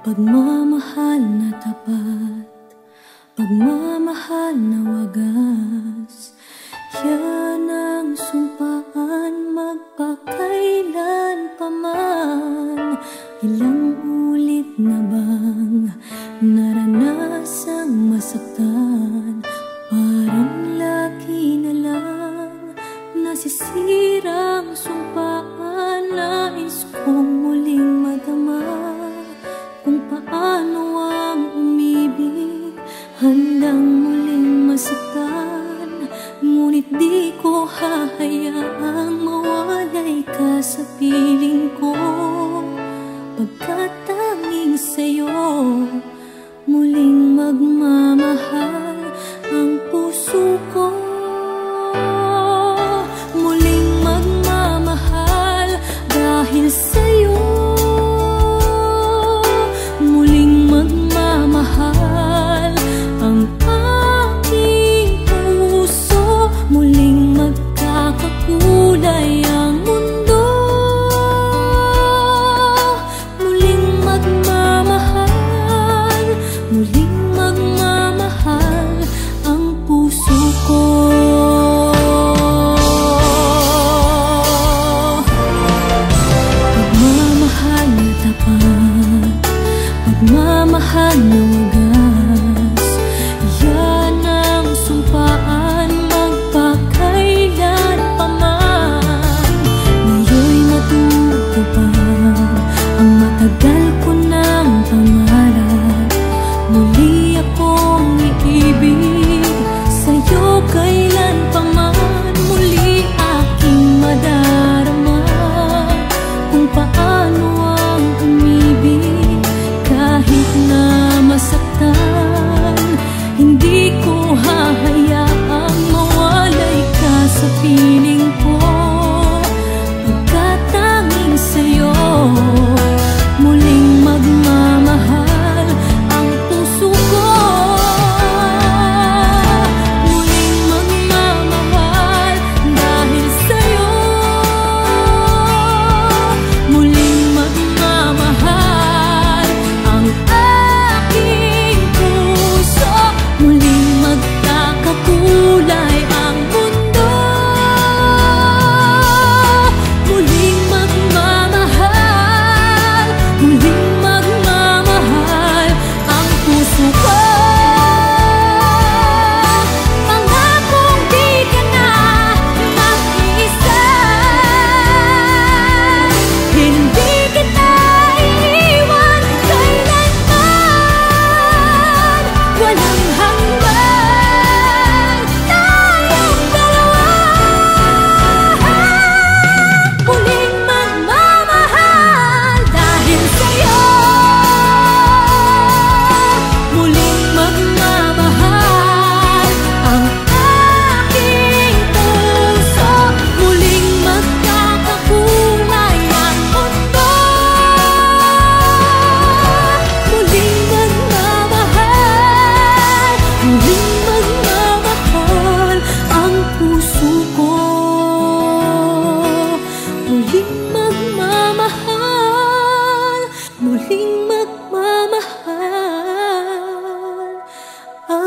Pagmamahal na tapat Pagmamahal na wagas Yan ang sumpaan Magpakailan pa man. Ilang ulit na bang Naranasang masaktan? Parang laki na lang Nasisirang sumpaan Nais kong muling paano ang umibig? Handang muling masaktan. Ngunit di ko hahayaang mawalay ka sa piling ko.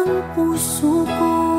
ang puso ko.